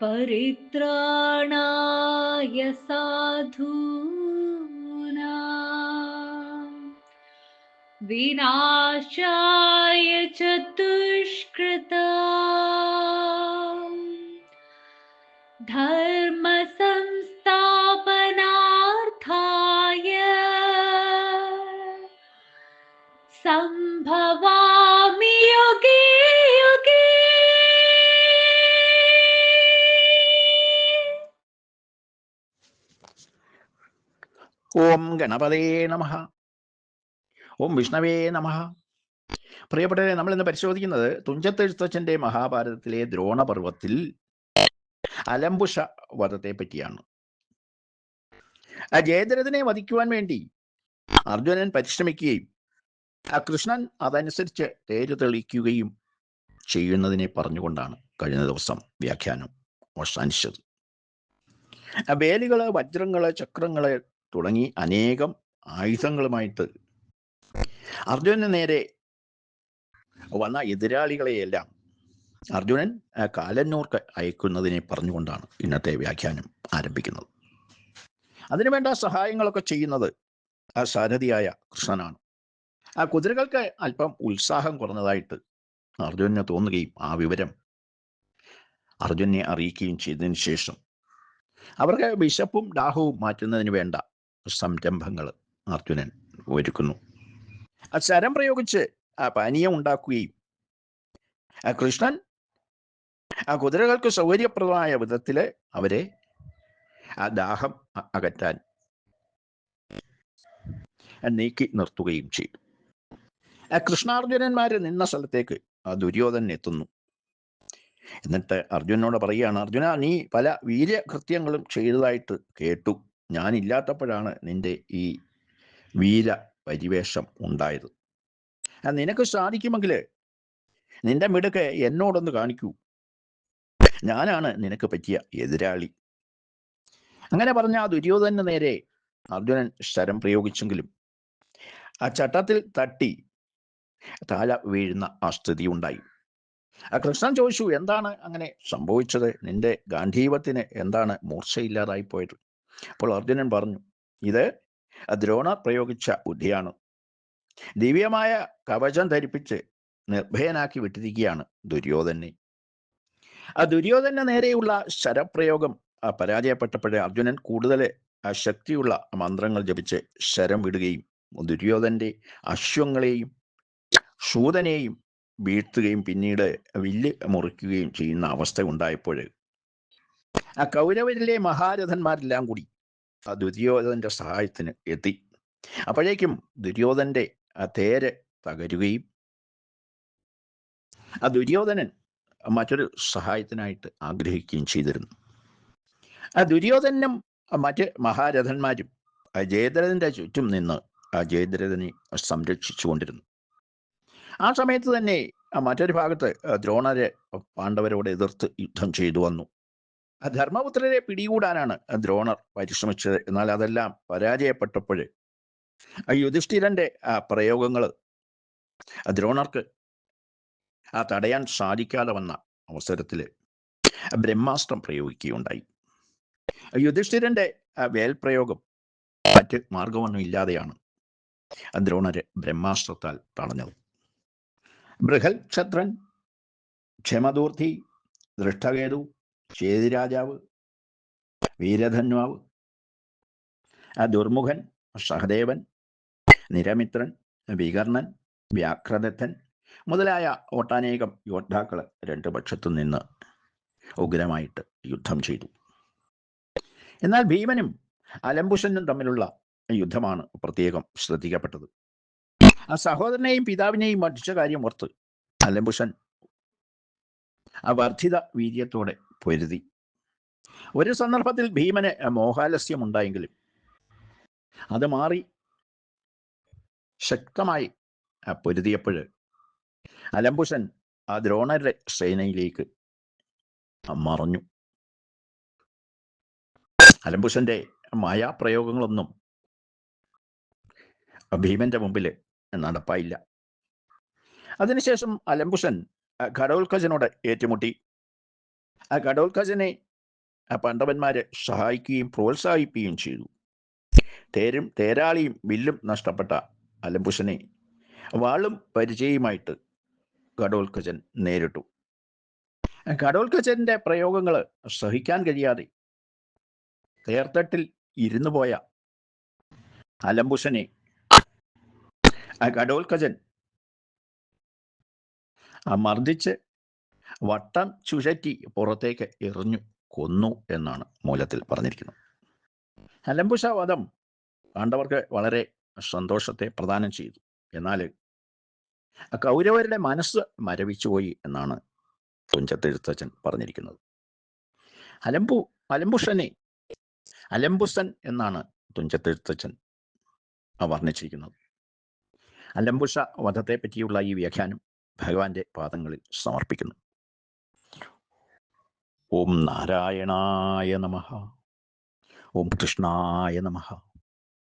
परित्राणाय साधूनां। विनाशाय च ഓം ഗണപതേ നമ. ഓം വിഷ്ണവേ നമ. പ്രിയപ്പെട്ടവരെ നമ്മൾ ഇന്ന് പരിശോധിക്കുന്നത് തുഞ്ചത്തെഴുത്തച്ഛന്റെ മഹാഭാരതത്തിലെ ദ്രോണപർവത്തിൽ അലംബുഷ വധത്തെ പറ്റിയാണ് ആ ജയദ്രഥനെ വധിക്കുവാൻ വേണ്ടി അർജുനൻ പരിശ്രമിക്കുകയും ആ കൃഷ്ണൻ അതനുസരിച്ച് തേര് തെളിക്കുകയും ചെയ്യുന്നതിനെ പറഞ്ഞുകൊണ്ടാണ് കഴിഞ്ഞ ദിവസം വ്യാഖ്യാനം അവസാനിച്ചത്. വേലുകൾ വജ്രങ്ങൾ ചക്രങ്ങൾ തുടങ്ങി അനേകം ആയുധങ്ങളുമായിട്ട്. അർജുനന് നേരെ വന്ന എതിരാളികളെയെല്ലാം അർജുനൻ കാലന്നൂർക്ക് അയക്കുന്നതിനെ പറഞ്ഞുകൊണ്ടാണ് ഇന്നത്തെ വ്യാഖ്യാനം ആരംഭിക്കുന്നത്. അതിനുവേണ്ട സഹായങ്ങളൊക്കെ ചെയ്യുന്നത് ആ സാരഥിയായ കൃഷ്ണനാണ്. ആ കുതിരകൾക്ക് അല്പം ഉത്സാഹം കുറഞ്ഞതായിട്ട് അർജുനന് തോന്നുകയും ആ വിവരം അർജുനെ അറിയിക്കുകയും ചെയ്തതിന് ശേഷം അവർക്ക് വിശപ്പും ദാഹവും മാറ്റുന്നതിന് വേണ്ട സംരംഭങ്ങൾ അർജുനൻ ഒരുക്കുന്നു. ആ ശരം പ്രയോഗിച്ച് ആ പാനീയം ഉണ്ടാക്കുകയും ആ കൃഷ്ണൻ ആ കുതിരകൾക്ക് സൗകര്യപ്രദമായ വിധത്തിൽ അവരെ ആ ദാഹം അകറ്റാൻ നീക്കി നിർത്തുകയും ചെയ്തു. ആ കൃഷ്ണാർജുനന്മാര് നിന്ന സ്ഥലത്തേക്ക് ആ ദുര്യോധനൻ എത്തുന്നു. എന്നിട്ട് അർജുനനോട് പറയുകയാണ് അർജുന നീ പല വീര്യകൃത്യങ്ങളും ചെയ്തതായിട്ട് കേട്ടു. ഞാനില്ലാത്തപ്പോഴാണ് നിന്റെ ഈ വീര പരിവേഷം ഉണ്ടായത്. നിനക്ക് സാധിക്കുമെങ്കിൽ നിന്റെ മിടുക്ക് എന്നോടൊന്ന് കാണിക്കൂ. ഞാനാണ് നിനക്ക് പറ്റിയ എതിരാളി. അങ്ങനെ പറഞ്ഞ ആ ദുര്യോധന നേരെ അർജുനൻ ശരം പ്രയോഗിച്ചെങ്കിലും ആ ചട്ടത്തിൽ തട്ടി താഴെ വീഴുന്ന ആ സ്ഥിതി ഉണ്ടായി. ആ കൃഷ്ണൻ ചോദിച്ചു എന്താണ് അങ്ങനെ സംഭവിച്ചത്? നിന്റെ ഗാന്ധീവത്തിന് എന്താണ് മൂർച്ചയില്ലാതായി പോയത്? അപ്പോൾ അർജുനൻ പറഞ്ഞു ഇത് ദ്രോണ പ്രയോഗിച്ച ബുദ്ധിയാണ്. ദിവ്യമായ കവചം ധരിപ്പിച്ച് നിർഭയനാക്കി വിട്ടിരിക്കുകയാണ് ദുര്യോധനെ ആ ദുര്യോധന നേരെയുള്ള ശരപ്രയോഗം പരാജയപ്പെട്ടപ്പോഴേ അർജുനൻ കൂടുതൽ ശക്തിയുള്ള മന്ത്രങ്ങൾ ജപിച്ച് ശരം വിടുകയും ദുര്യോധന്റെ അശ്വങ്ങളെയും ശൂതനെയും വീഴ്ത്തുകയും പിന്നീട് വില്ല് മുറിക്കുകയും ചെയ്യുന്ന അവസ്ഥ ഉണ്ടായപ്പോൾ ആ കൗരവരിലെ മഹാരഥന്മാരെല്ലാം കൂടി ആ ദുര്യോധനന്റെ സഹായത്തിന് എത്തി. അപ്പോഴേക്കും ദുര്യോധന്റെ ആ തേര് തകരുകയും ആ ദുര്യോധനൻ മറ്റൊരു സഹായത്തിനായിട്ട് ആഗ്രഹിക്കുകയും ചെയ്തിരുന്നു. ആ ദുര്യോധനും മറ്റ് മഹാരഥന്മാരും ആ ജയദ്രഥന്റെ ചുറ്റും നിന്ന് ആ ജയദ്രഥനെ സംരക്ഷിച്ചുകൊണ്ടിരുന്നു ആ സമയത്ത് തന്നെ മറ്റൊരു ഭാഗത്ത് ദ്രോണരെ പാണ്ഡവരോട് എതിർത്ത് യുദ്ധം ചെയ്തു വന്നു. ധർമ്മപുത്രരെ പിടികൂടാനാണ് ദ്രോണർ പരിശ്രമിച്ചത്. എന്നാൽ അതെല്ലാം പരാജയപ്പെട്ടപ്പോൾ യുധിഷ്ഠിരന്റെ പ്രയോഗങ്ങൾ ദ്രോണർക്ക് ആ തടയാൻ സാധിക്കാതെ വന്ന അവസരത്തിൽ ബ്രഹ്മാസ്ത്രം പ്രയോഗിക്കുകയുണ്ടായി. യുധിഷ്ഠിരന്റെ വേൽപ്രയോഗം മറ്റ് മാർഗമൊന്നും ഇല്ലാതെയാണ് ദ്രോണര് ബ്രഹ്മാസ്ത്രത്താൽ തടഞ്ഞത്. ബൃഹൽ ക്ഷത്രൻ ക്ഷമദൂർത്തി ദൃഷ്ടകേതു ചേതിരാജാവ് വീരധന്വാവ് ആ ദുർമുഖൻ സഹദേവൻ നിരമിത്രൻ വികർണൻ വ്യാഘ്രദത്തൻ മുതലായ ഒട്ടാനേകം യോദ്ധാക്കൾ രണ്ടു പക്ഷത്തു നിന്ന് ഉഗ്രമായിട്ട് യുദ്ധം ചെയ്തു. എന്നാൽ ഭീമനും അലംബുഷനും തമ്മിലുള്ള യുദ്ധമാണ് പ്രത്യേകം ശ്രദ്ധിക്കപ്പെട്ടത്. ആ സഹോദരനെയും പിതാവിനെയും വധിച്ച കാര്യം ഓർത്ത് അലംബുഷൻ ആ വർദ്ധിത വീര്യത്തോടെ പൊരുതി. ഒരു സന്ദർഭത്തിൽ ഭീമന് മോഹാലസ്യമുണ്ടായെങ്കിലും അത് മാറി ശക്തമായി പൊരുതിയപ്പോൾ അലംബുഷൻ ആ ദ്രോണരുടെ സേനയിലേക്ക് മറഞ്ഞു. അലംബുഷന്റെ മായാപ്രയോഗങ്ങളൊന്നും ഭീമന്റെ മുമ്പിൽ നടപ്പായില്ല. അതിനുശേഷം അലംബുഷൻ ഘടോത്കജനോട് ഏറ്റുമുട്ടി. ആ ഘടോത്കജനെ ആ പാണ്ഡവന്മാരെ സഹായിക്കുകയും പ്രോത്സാഹിപ്പിക്കുകയും ചെയ്തു. തേരും തേരാളിയും വില്ലും നഷ്ടപ്പെട്ട അലംബുഷനെ വാളും പരിചയമായിട്ട് ഘടോത്കജൻ നേരിട്ടു. ഘടോത്കജന്റെ പ്രയോഗങ്ങൾ സഹിക്കാൻ കഴിയാതെ തേർത്തട്ടിൽ ഇരുന്നു പോയ അലംബുഷനെ ഘടോത്കജൻ മർദ്ദിച്ച് വട്ടം ചുഴറ്റി പുറത്തേക്ക് എറിഞ്ഞു കൊന്നു എന്നാണ് മൂലത്തിൽ പറഞ്ഞിരിക്കുന്നത്. അലംബുഷ വധം പാണ്ഡവർക്ക് വളരെ സന്തോഷത്തെ പ്രദാനം ചെയ്തു. എന്നാൽ കൗരവരുടെ മനസ്സ് മരവിച്ചുപോയി എന്നാണ് തുഞ്ചത്തെഴുത്തച്ഛൻ പറഞ്ഞിരിക്കുന്നത്. അലംബു അലംബുഷനെ അലംബുസൻ എന്നാണ് തുഞ്ചത്തെഴുത്തച്ഛൻ വർണിച്ചിരിക്കുന്നത്. അലംബുഷ വധത്തെ പറ്റിയുള്ള ഈ വ്യാഖ്യാനം ഭഗവാന്റെ പാദങ്ങളിൽ സമർപ്പിക്കുന്നു. ഓം നാരായണായ നമ. ഓം കൃഷ്ണായ നമഃ.